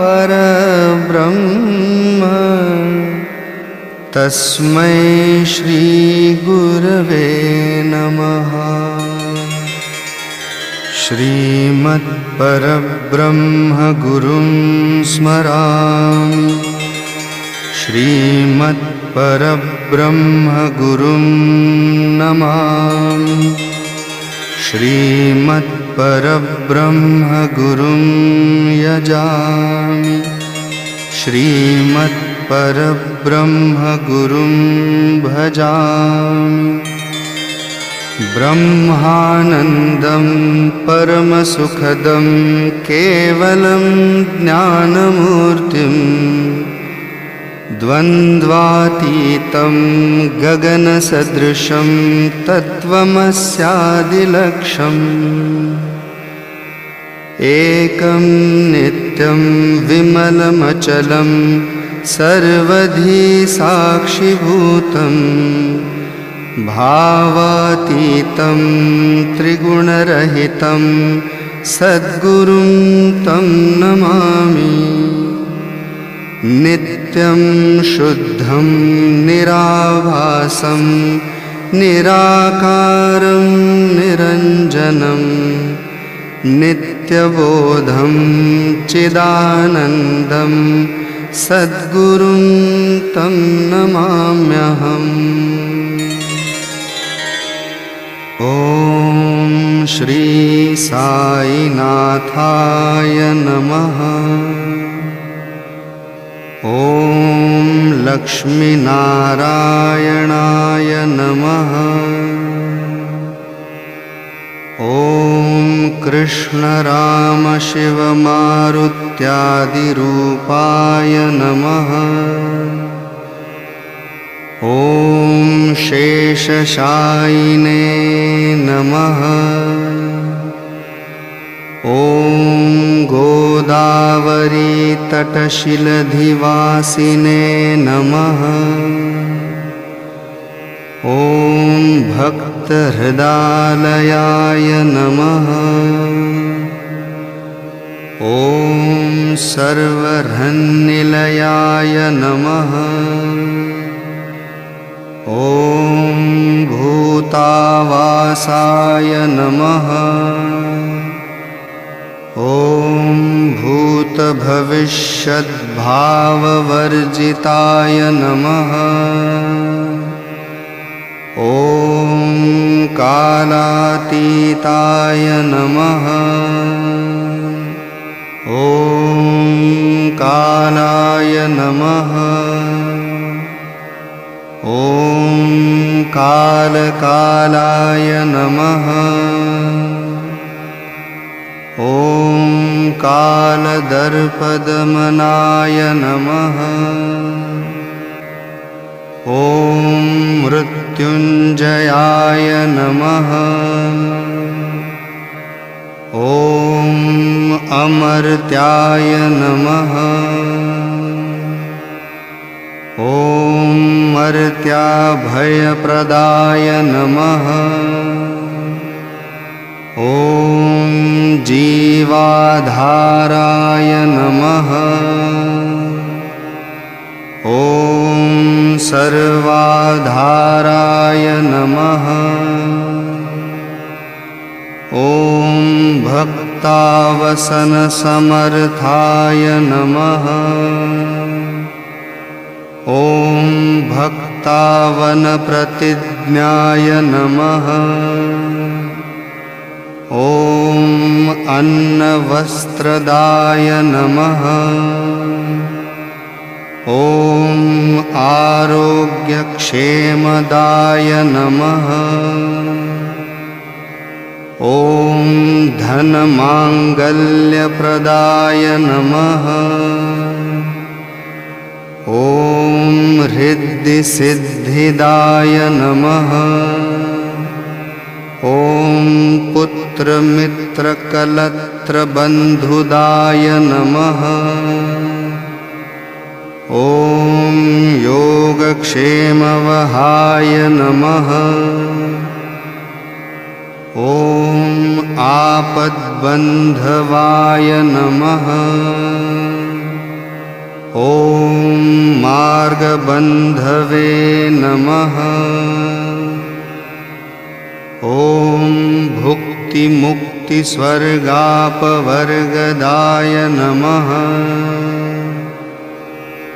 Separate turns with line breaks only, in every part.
परब्रह्म। तस्मै श्रीगुरवे नमः। श्रीमत्परब्रह्मगुरुं स्मरामि। श्रीमत्परब्रह्मगुरुं नमामि श्रीमत्परब्रह्मगुरुं यजामि। श्रीमत्परब्रह्मगुरुं भजामि। ब्रह्मानन्दं परमसुखदं केवलं ज्ञानमूर्तिं द्वन्द्वातीतं गगनसदृशं तत्त्वमस्यादिलक्षम्। एकं नित्यं विमलमचलं सर्वधी साक्षिभूतम् भावातीतं त्रिगुणरहितं सद्गुरुं तं नमामि शुद्धं निराभासं निराकारं निरञ्जनं नित्यबोधं चिदानन्दं सद्गुरुं तं नमाम्यहम्। ॐ श्री साईनाथाय नमः लक्ष्मीनारायणाय नमः। ॐ कृष्णरामशिवमारुत्यादिरूपाय नमः। ॐ शेषशायिने नमः ॐ गोदावरीतटशिलधिवासिने नमः। ॐ भक्तहृदालयाय नमः। ॐ सर्वहृन्निलयाय नमः। ॐ भूतावासाय नमः ॐ भूतभविष्यद्भाववर्जिताय नमः। ॐ कालातीताय नमः। ॐ कालाय नमः। ॐ कालकालाय नमः ॐ कालदर्पदमनाय नमः ॐ मृत्युञ्जयाय नमः ॐ अमर्त्याय नमः ॐ मर्त्याभयप्रदाय नमः ॐ जीवाधाराय नमः। ॐ सर्वाधाराय नमः। ॐ भक्तावसनसमर्थाय नमः। ॐ भक्तावनप्रतिज्ञाय नमः ॐ अन्नवस्त्रदाय नमः। ॐ आरोग्यक्षेमदाय नमः। ॐ धनमाङ्गल्यप्रदाय नमः। ॐ हृद्यसिद्धिदाय नमः। ॐ पुत्रमित्रकलत्रबन्धुदाय नमः ॐ योगक्षेमवहाय नमः। ॐ आपद्बन्धवाय नमः। ॐ मार्गबन्धवे नमः। ॐ भुक्तिमुक्तिस्वर्गापवर्गदाय नमः।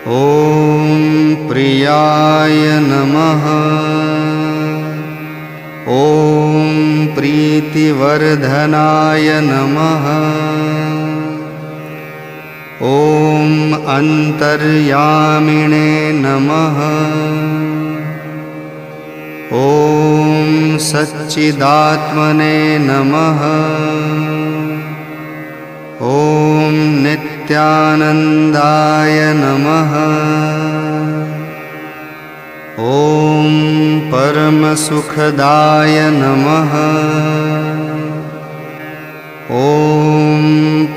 ॐ प्रियाय नमः। ॐ प्रीतिवर्धनाय नमः। ॐ अन्तर्यामिणे नमः ॐ सच्चिदात्मने नमः। ॐ नित्यानन्दाय नमः। ॐ परमसुखदाय नमः। ॐ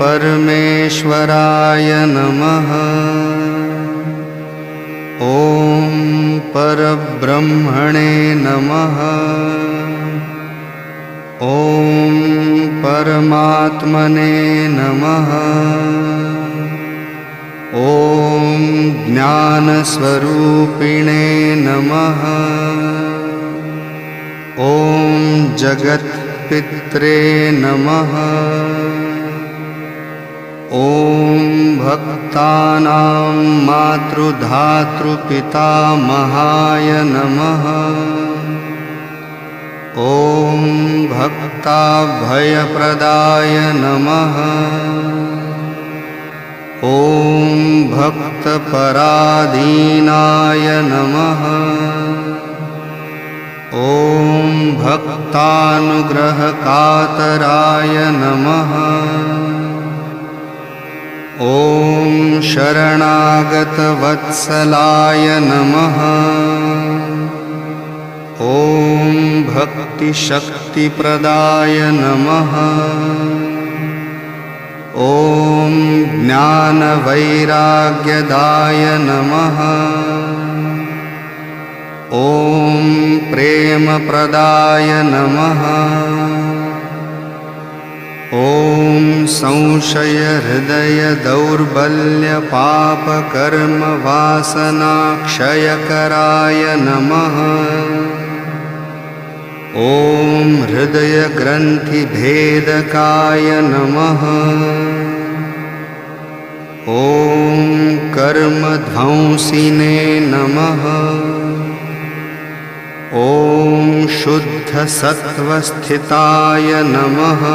परमेश्वराय नमः। ॐ परब्रह्मणे नमः। ॐ परमात्मने नमः। ॐ ज्ञानस्वरूपिणे नमः। ॐ जगत्पित्रे नमः ॐ भक्तानां मातृधातृपितामहाय नमः। ॐ भक्ताभयप्रदाय नमः। ॐ भक्तपराधीनाय नमः। ॐ भक्तानुग्रहकातराय नमः ॐ शरणागतवत्सलाय नमः। ॐ भक्तिशक्तिप्रदाय नमः। ॐ ज्ञानवैराग्यदाय नमः। ॐ प्रेमप्रदाय नमः ॐ संशयहृदयदौर्बल्यपापकर्मवासनाक्षयकराय नमः। ॐ हृदयग्रन्थिभेदकाय नमः। ॐ कर्मध्वंसिने नमः। ॐ शुद्धसत्त्वस्थिताय नमः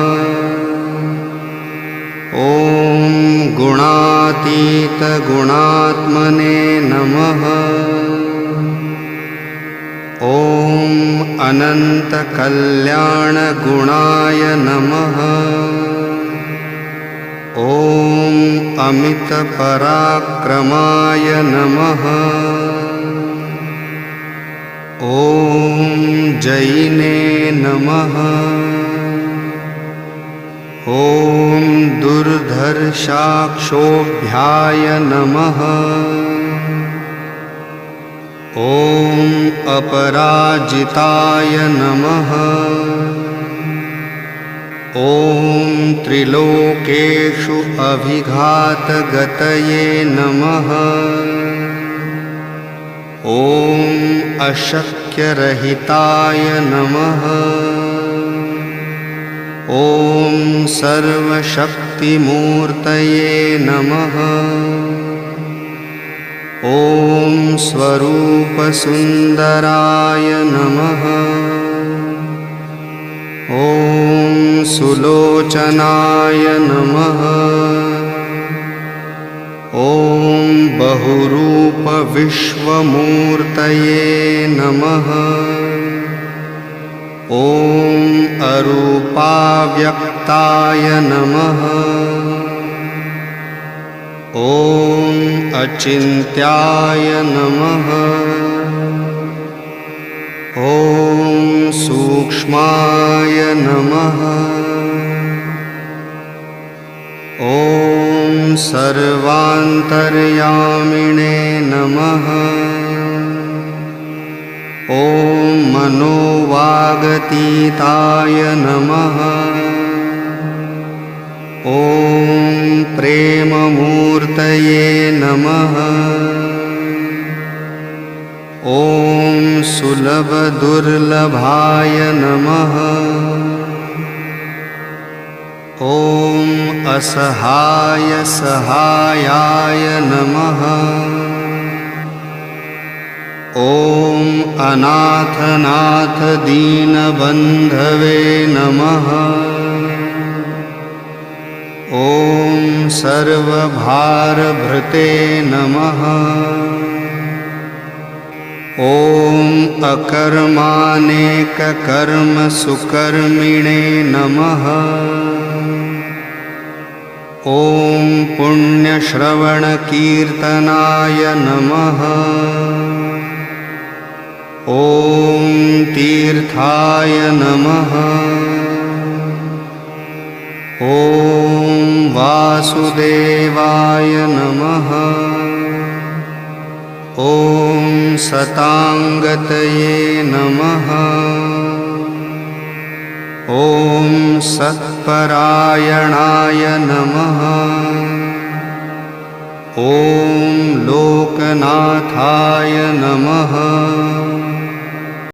ॐ गुणातीतगुणात्मने नमः। ॐ अनन्तकल्याणगुणाय नमः। ॐ अमितपराक्रमाय नमः। ॐ जैने नमः ॐ दुर्धर्षाक्षोभ्याय नमः। ॐ अपराजिताय नमः। ॐ त्रिलोकेषु अभिघातगतये नमः। ॐ अशक्यरहिताय नमः ॐ सर्वशक्तिमूर्तये नमः। ॐ स्वरूपसुन्दराय नमः। ॐ सुलोचनाय नमः। ॐ बहुरूपविश्वमूर्तये नमः ॐ अरूपाव्यक्ताय नमः। ॐ अचिन्त्याय नमः। ॐ सूक्ष्माय नमः। ॐ सर्वान्तर्यामिणे नमः ॐ मनोवागतीताय नमः। ॐ प्रेममूर्तये नमः। ॐ सुलभदुर्लभाय नमः। ॐ असहाय सहायाय नमः ॐ अनाथनाथ दीनबन्धवे नमः। ॐ सर्वभारभृते नमः। ॐ अकर्मानेककर्मसुकर्मिणे नमः। ॐ पुण्यश्रवणकीर्तनाय नमः ॐ तीर्थाय नमः। ॐ वासुदेवाय नमः। ॐ सताङ्गतये नमः। ॐ सत्परायणाय नमः। ॐ लोकनाथाय नमः